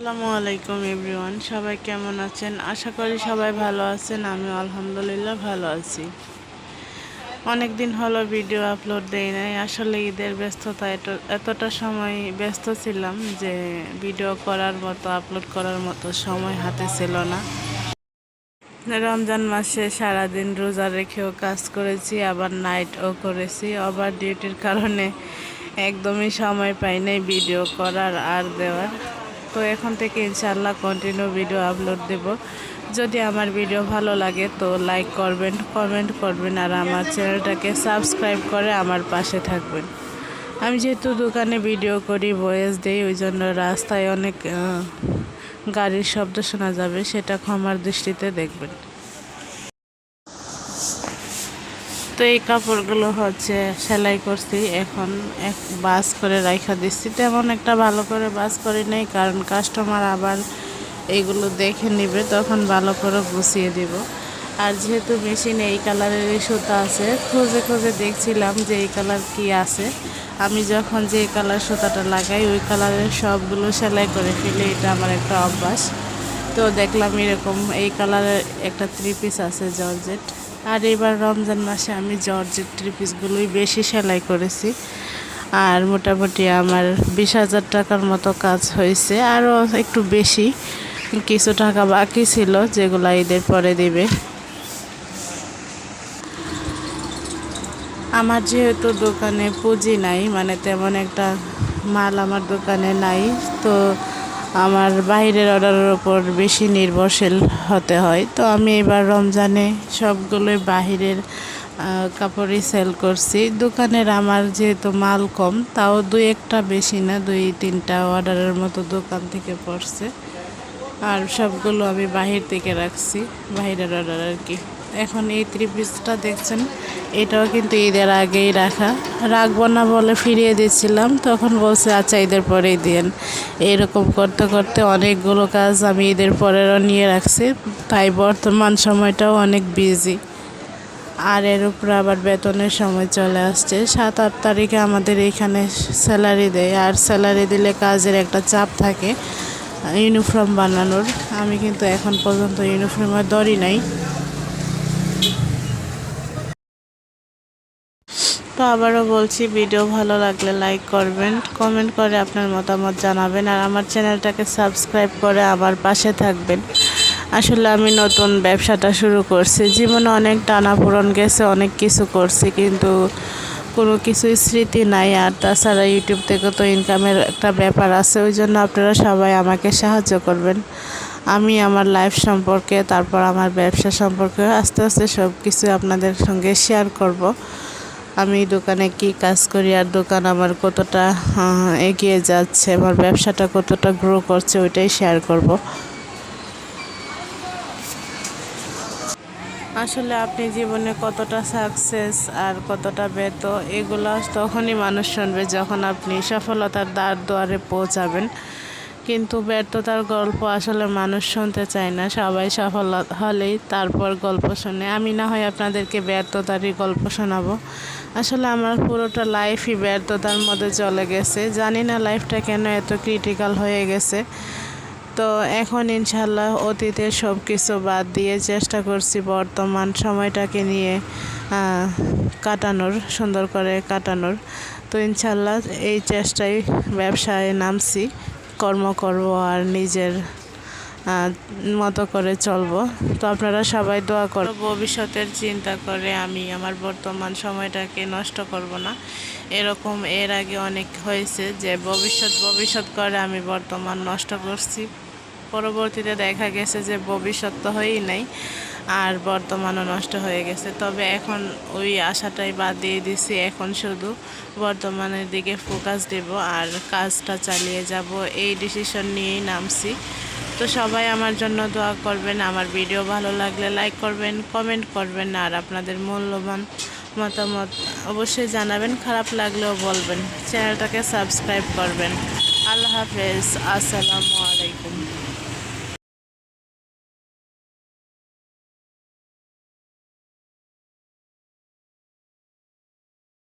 আসসালামু আলাইকুম এভরিওয়ান, সবাই কেমন আছেন? আশা করি সবাই ভালো আছেন আমি আলহামদুলিল্লাহ ভালো আছি। অনেক দিন হলো ভিডিও আপলোড দেই নাই, আসলে ঈদের ব্যস্ততা এত- এতটা সময় ব্যস্ত ছিলাম যে ভিডিও করার মতো, আপলোড করার মতো সময় হাতে ছিল না। রমজান মাসে সারাদিন রোজা রেখেও কাজ করেছি, আবার নাইটও করেছি। ওভার ডিউটির কারণে একদমই সময় পাই নাই ভিডিও করার আর দেওয়ার। তো এখন থেকে ইনশাল্লাহ কন্টিনিউ ভিডিও আপলোড দেব। যদি আমার ভিডিও ভালো লাগে তো লাইক করবেন কমেন্ট করবেন আর আমার চ্যানেলটাকে সাবস্ক্রাইব করে আমার পাশে থাকবেন। আমি যেহেতু দোকানে ভিডিও করি বয়েস দিই, ওই জন্য রাস্তায় অনেক গাড়ির শব্দ শোনা যাবে, সেটা ক্ষমার দৃষ্টিতে দেখবেন। তো এই কাপড়গুলো হচ্ছে সেলাই করছি, এখন এক বাস করে রাইখা দিচ্ছি। তেমন একটা ভালো করে বাস করি নাই, কারণ কাস্টমার আবার এইগুলো দেখে নিবে, তখন ভালো করে গুছিয়ে দিব। আর যেহেতু মেশিনে এই কালারের সুতা আছে, খুঁজে খুঁজে দেখছিলাম যে এই কালার কি আছে। আমি যখন যে কালার সুতাটা লাগাই, ওই কালারের সবগুলো সেলাই করে ফেলি, এটা আমার একটা অভ্যাস। তো দেখলাম এরকম এই কালারের একটা থ্রি পিস আছে জর্জেট। আর এবার রমজান মাসে আমি জর্জের থ্রি পিসগুলোই বেশি সেলাই করেছি। আর মোটামুটি আমার বিশ হাজার টাকার মতো কাজ হয়েছে। আরও একটু বেশি কিছু টাকা বাকি ছিল, যেগুলো ঈদের পরে দেবে। আমার যেহেতু দোকানে পুঁজি নাই মানে তেমন একটা মাল আমার দোকানে নাই, তো আমার বাইরের অর্ডারের ওপর বেশি নির্ভরশীল হতে হয়। তো আমি এবার রমজানে সবগুলোই বাহিরের কাপড়ই সেল করছি। দোকানের আমার যেহেতু মাল কম, তাও দুই একটা বেশি না, দুই তিনটা অর্ডারের মতো দোকান থেকে পড়ছে। আর সবগুলো আমি বাহির থেকে রাখছি, বাহিরের অর্ডার আর কি। এখন এই থ্রি পিসটা দেখছেন, এটাও কিন্তু ঈদের আগেই রাখা। রাখব না বলে ফিরিয়ে দিয়েছিলাম, তখন বলছে আচ্ছা ঈদের পরেই দিন এরকম করতে করতে অনেকগুলো কাজ আমি ঈদের পরেরও নিয়ে রাখছি, তাই বর্তমান সময়টাও অনেক বিজি আর এর উপরে আবার বেতনের সময় চলে আসছে। সাত, আট তারিখে আমাদের এখানে স্যালারি দেয়, আর স্যালারি দিলে কাজের একটা চাপ থাকে ইউনিফর্ম বানানোর। আমি কিন্তু এখন পর্যন্ত ইউনিফর্মের দরই নাই। তো আবারও বলছি ভিডিও ভালো লাগলে লাইক করবেন কমেন্ট করে আপনার মতামত জানাবেন, আর আমার চ্যানেলটাকে সাবস্ক্রাইব করে আমার পাশে থাকবেন। আসলে আমি নতুন ব্যবসাটা শুরু করছি, জীবনে অনেক টানাপোড়ন গেছে, অনেক কিছু করছি, কিন্তু কোনো কিছুই স্মৃতি নাই, আর তাছাড়া ইউটিউব থেকে তো ইনকামের একটা ব্যাপার আছে, ওই জন্য আপনারা সবাই আমাকে সাহায্য করবেন। আমি আমার লাইফ সম্পর্কে, তারপর আমার ব্যবসা সম্পর্কে, আস্তে আস্তে সব কিছু আপনাদের সঙ্গে শেয়ার করব। আমি দোকানে কি কাজ করি আর দোকান আমার কতটা এগিয়ে যাচ্ছে, আমার ব্যবসাটা কতটা গ্রো করছে ওইটাই শেয়ার করব। আসলে আপনি জীবনে কতটা সাকসেস আর কতটা ব্যর্থ, এগুলো তখনই মানুষ শুনবে যখন আপনি সফলতার দ্বার দুয়ারে পৌঁছাবেন। কিন্তু ব্যর্থতার গল্প আসলে মানুষ শুনতে চায় না। সবাই সফল হলেই তারপর গল্প শুনে। আমি না হয় আপনাদেরকে ব্যর্থতারই গল্প শোনাবো। আসলে আমার পুরোটা লাইফই ব্যর্থতার মধ্যে চলে গেছে। জানি না লাইফটা কেন এত ক্রিটিক্যাল হয়ে গেছে। তো এখন ইনশাল্লাহ অতীতের সব কিছু বাদ দিয়ে চেষ্টা করছি বর্তমান সময়টাকে নিয়ে কাটানোর, সুন্দর করে কাটানোর। তো ইনশাল্লাহ এই চেষ্টায় ব্যবসায় নামছি। কর্ম করব আর নিজের মতো করে চলবো। তো আপনারা সবাই দোয়া করো, ভবিষ্যতের চিন্তা করে আমি আমার বর্তমান সময়টাকে নষ্ট করব না। এরকম এর আগে অনেক হয়েছে যে ভবিষ্যৎ ভবিষ্যৎ করে আমি বর্তমান নষ্ট করছি। পরবর্তীতে দেখা গেছে যে ভবিষ্যৎ তো হয়েই নাই, আর বর্তমানও নষ্ট হয়ে গেছে। তবে এখন ওই আশাটাই বাদ দিয়ে দিছি, এখন শুধু বর্তমানের দিকে ফোকাস দেব আর কাজটা চালিয়ে যাব। এই ডিসিশন নিয়েই নামছি। তো সবাই আমার জন্য দোয়া করবেন, আমার ভিডিও ভালো লাগলে লাইক করবেন কমেন্ট করবেন, আর আপনাদের মূল্যবান মতামত অবশ্যই জানাবেন, খারাপ লাগলেও বলবেন। চ্যানেলটাকে সাবস্ক্রাইব করবেন। আল্লাহ হাফেজ, আসসালামু আলাইকুম।